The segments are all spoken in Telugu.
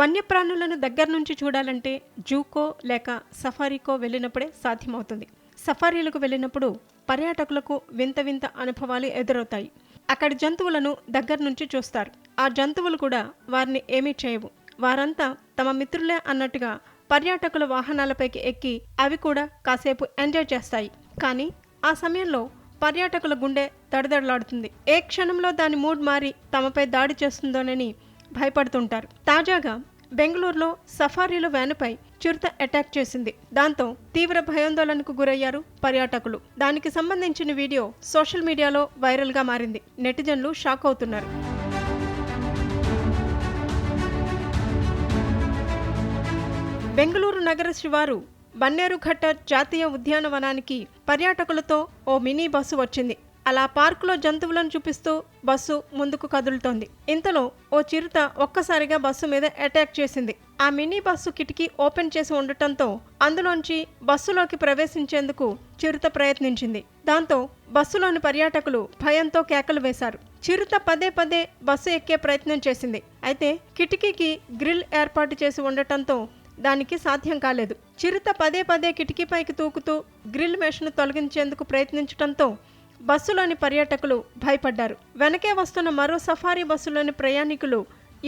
వన్యప్రాణులను దగ్గర నుంచి చూడాలంటే జూకో లేక సఫారీకో వెళ్ళినప్పుడే సాధ్యమవుతుంది. సఫారీలకు వెళ్ళినప్పుడు పర్యాటకులకు వింత వింత అనుభవాలు ఎదురవుతాయి. అక్కడి జంతువులను దగ్గర నుంచి చూస్తారు. ఆ జంతువులు కూడా వారిని ఏమీ చేయవు. వారంతా తమ మిత్రులే అన్నట్టుగా పర్యాటకుల వాహనాలపైకి ఎక్కి అవి కూడా కాసేపు ఎంజాయ్ చేస్తాయి. కానీ ఆ సమయంలో పర్యాటకుల గుండె దడదడలాడుతుంది. ఏ క్షణంలో దాని మూడ్ మారి తమపై దాడి చేస్తుందోనని భయపడుతుంటారు. తాజాగా బెంగళూరులో సఫారీల వ్యానుపై చిరుత అటాక్ చేసింది. దాంతో తీవ్ర భయాందోళనకు గురయ్యారు పర్యాటకులు. దానికి సంబంధించిన వీడియో సోషల్ మీడియాలో వైరల్గా మారింది. నెటిజన్లు షాక్ అవుతున్నారు. బెంగళూరు నగర శివారు బన్నేరుఘట్ట జాతీయ ఉద్యానవనానికి పర్యాటకులతో ఓ మినీ బస్సు వచ్చింది. అలా పార్కులో జంతువులను చూపిస్తూ బస్సు ముందుకు కదులుతోంది. ఇంతలో ఓ చిరుత ఒక్కసారిగా బస్సు మీద అటాక్ చేసింది. ఆ మినీ బస్సు కిటికీ ఓపెన్ చేసి ఉండటంతో అందులోంచి బస్సులోకి ప్రవేశించేందుకు చిరుత ప్రయత్నించింది. దాంతో బస్సులోని పర్యాటకులు భయంతో కేకలు వేశారు. చిరుత పదే పదే బస్సు ఎక్కే ప్రయత్నం చేసింది. అయితే కిటికీకి గ్రిల్ ఏర్పాటు చేసి ఉండటంతో దానికి సాధ్యం కాలేదు. చిరుత పదే పదే కిటికీపైకి తూకుతూ గ్రిల్ మెష్ను తొలగించేందుకు ప్రయత్నించడంతో బస్సులోని పర్యాటకులు భయపడ్డారు. వెనకే వస్తున్న మరో సఫారీ బస్సులోని ప్రయాణికులు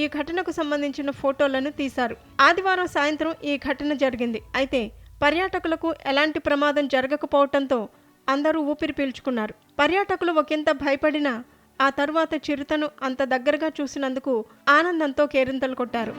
ఈ ఘటనకు సంబంధించిన ఫోటోలను తీశారు. ఆదివారం సాయంత్రం ఈ ఘటన జరిగింది. అయితే పర్యాటకులకు ఎలాంటి ప్రమాదం జరగకపోవడంతో అందరూ ఊపిరి పీల్చుకున్నారు. పర్యాటకులు ఒకంత భయపడినా ఆ తర్వాత చిరుతను అంత దగ్గరగా చూసినందుకు ఆనందంతో కేరింతలు కొట్టారు.